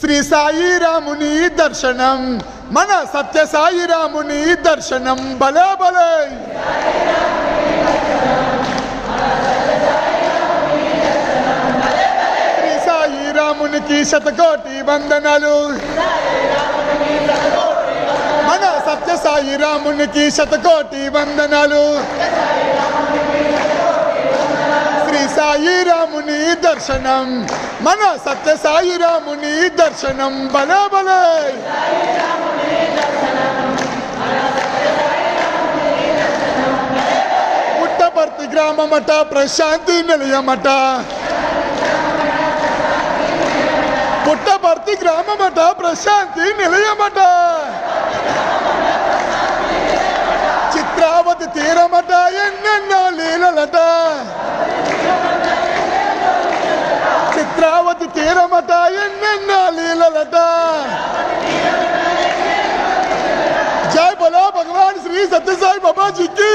శ్రీ సాయి రాముని దర్శనం. మన సత్య సాయి రాముని దర్శనం. బలే భలే. శ్రీ సాయి రామునికి శతకోటి వందనాలు. మన సత్య సాయి రామునికి శతకోటి వందనాలు. శ్రీ సాయి రాముని దర్శనం మన సత్య సాయి రాముని దర్శనం బలే బలే పుట్టపర్తి గ్రామమట ప్రశాంతి నిలయమట పుట్టపర్తి గ్రామమట ప్రశాంతి నిలయమట చిత్రావతి తీరమట ఎన్నెన్నో மட்டா என்ன லீலலதா ஜெய் போலோ பகவான் ஸ்ரீ சத்யசாய் பாபா ஜி கி